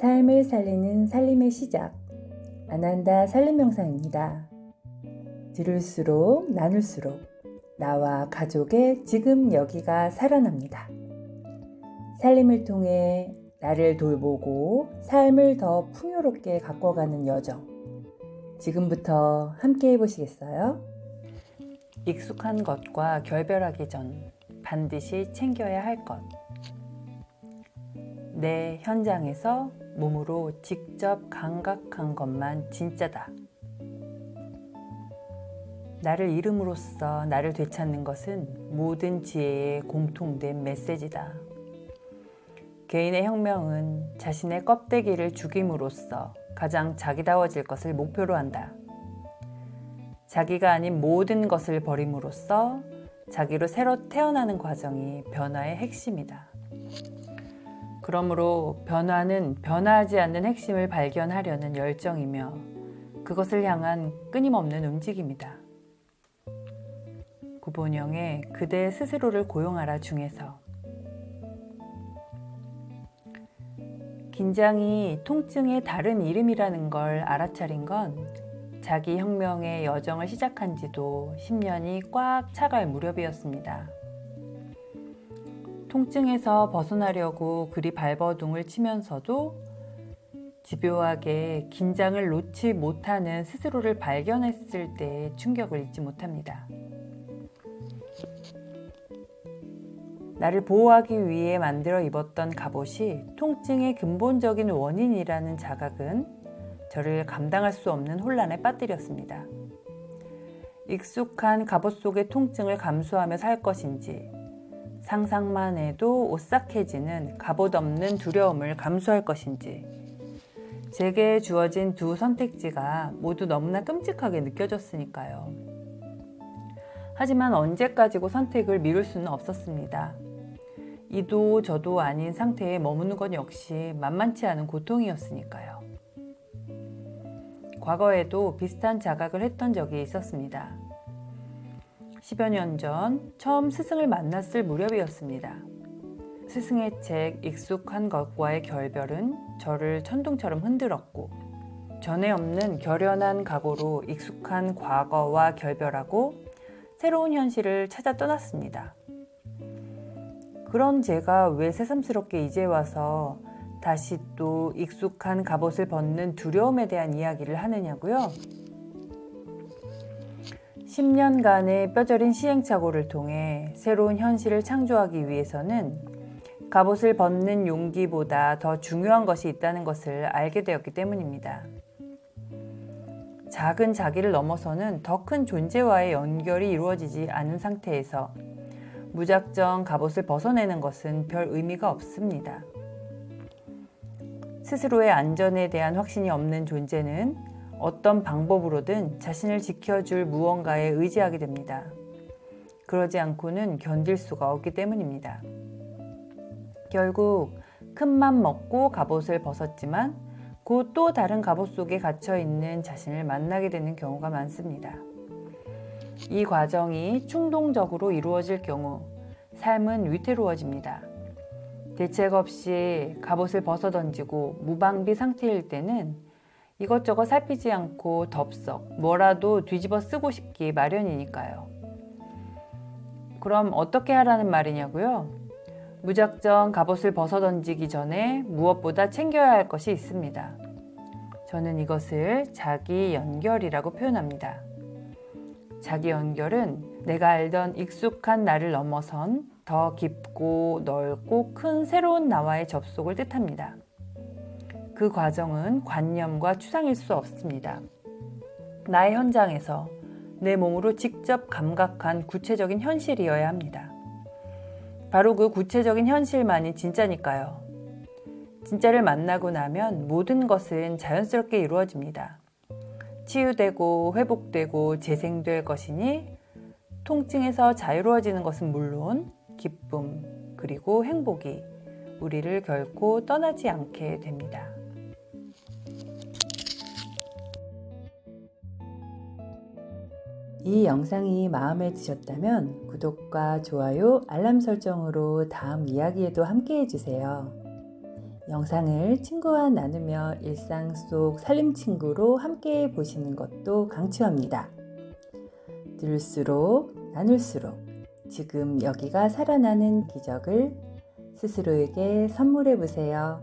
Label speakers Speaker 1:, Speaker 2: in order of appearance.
Speaker 1: 삶을 살리는 살림의 시작. 아난다 살림 명상입니다. 들을수록 나눌수록 나와 가족의 지금 여기가 살아납니다. 살림을 통해 나를 돌보고 삶을 더 풍요롭게 가꿔가는 여정. 지금부터 함께 해보시겠어요? 익숙한 것과 결별하기 전 반드시 챙겨야 할 것. 내 현장에서 몸으로 직접 감각한 것만 진짜다. 나를 잃음으로써 나를 되찾는 것은 모든 지혜의 공통된 메시지다. 개인의 혁명은 자신의 껍데기를 죽임으로써 가장 자기다워질 것을 목표로 한다. 자기가 아닌 모든 것을 버림으로써 자기로 새로 태어나는 과정이 변화의 핵심이다. 그러므로 변화는 변화하지 않는 핵심을 발견하려는 열정이며 그것을 향한 끊임없는 움직임이다. 구본영의 그대 스스로를 고용하라 중에서 긴장이 통증의 다른 이름이라는 걸 알아차린 건 자기 혁명의 여정을 시작한 지도 10년이 꽉 차갈 무렵이었습니다. 통증에서 벗어나려고 그리 발버둥을 치면서도 집요하게 긴장을 놓지 못하는 스스로를 발견했을 때의 충격을 잊지 못합니다. 나를 보호하기 위해 만들어 입었던 갑옷이 통증의 근본적인 원인이라는 자각은 저를 감당할 수 없는 혼란에 빠뜨렸습니다. 익숙한 갑옷 속의 통증을 감수하며 살 것인지, 상상만 해도 오싹해지는 갑옷 없는 두려움을 감수할 것인지, 제게 주어진 두 선택지가 모두 너무나 끔찍하게 느껴졌으니까요. 하지만 언제까지고 선택을 미룰 수는 없었습니다. 이도 저도 아닌 상태에 머무는 것 역시 만만치 않은 고통이었으니까요. 과거에도 비슷한 자각을 했던 적이 있었습니다. 10여 년 전 처음 스승을 만났을 무렵이었습니다. 스승의 책 익숙한 것과의 결별은 저를 천둥처럼 흔들었고 전에 없는 결연한 각오로 익숙한 과거와 결별하고 새로운 현실을 찾아 떠났습니다. 그런 제가 왜 새삼스럽게 이제 와서 다시 또 익숙한 갑옷을 벗는 두려움에 대한 이야기를 하느냐고요? 10년간의 뼈저린 시행착오를 통해 새로운 현실을 창조하기 위해서는 갑옷을 벗는 용기보다 더 중요한 것이 있다는 것을 알게 되었기 때문입니다. 작은 자기를 넘어서는 더 큰 존재와의 연결이 이루어지지 않은 상태에서 무작정 갑옷을 벗어내는 것은 별 의미가 없습니다. 스스로의 안전에 대한 확신이 없는 존재는 어떤 방법으로든 자신을 지켜줄 무언가에 의지하게 됩니다. 그러지 않고는 견딜 수가 없기 때문입니다. 결국 큰맘 먹고 갑옷을 벗었지만 곧 또 다른 갑옷 속에 갇혀 있는 자신을 만나게 되는 경우가 많습니다. 이 과정이 충동적으로 이루어질 경우 삶은 위태로워집니다. 대책 없이 갑옷을 벗어 던지고 무방비 상태일 때는 이것저것 살피지 않고 덥석 뭐라도 뒤집어 쓰고 싶기 마련이니까요. 그럼 어떻게 하라는 말이냐고요? 무작정 갑옷을 벗어 던지기 전에 무엇보다 챙겨야 할 것이 있습니다. 저는 이것을 자기 연결이라고 표현합니다. 자기 연결은 내가 알던 익숙한 나를 넘어선 더 깊고 넓고 큰 새로운 나와의 접속을 뜻합니다. 그 과정은 관념과 추상일 수 없습니다. 나의 현장에서 내 몸으로 직접 감각한 구체적인 현실이어야 합니다. 바로 그 구체적인 현실만이 진짜니까요. 진짜를 만나고 나면 모든 것은 자연스럽게 이루어집니다. 치유되고 회복되고 재생될 것이니 통증에서 자유로워지는 것은 물론 기쁨 그리고 행복이 우리를 결코 떠나지 않게 됩니다. 이 영상이 마음에 드셨다면 구독과 좋아요, 알람 설정으로 다음 이야기에도 함께 해주세요. 영상을 친구와 나누며 일상 속 살림 친구로 함께 보시는 것도 강추합니다. 들을수록 나눌수록 지금 여기가 살아나는 기적을 스스로에게 선물해 보세요.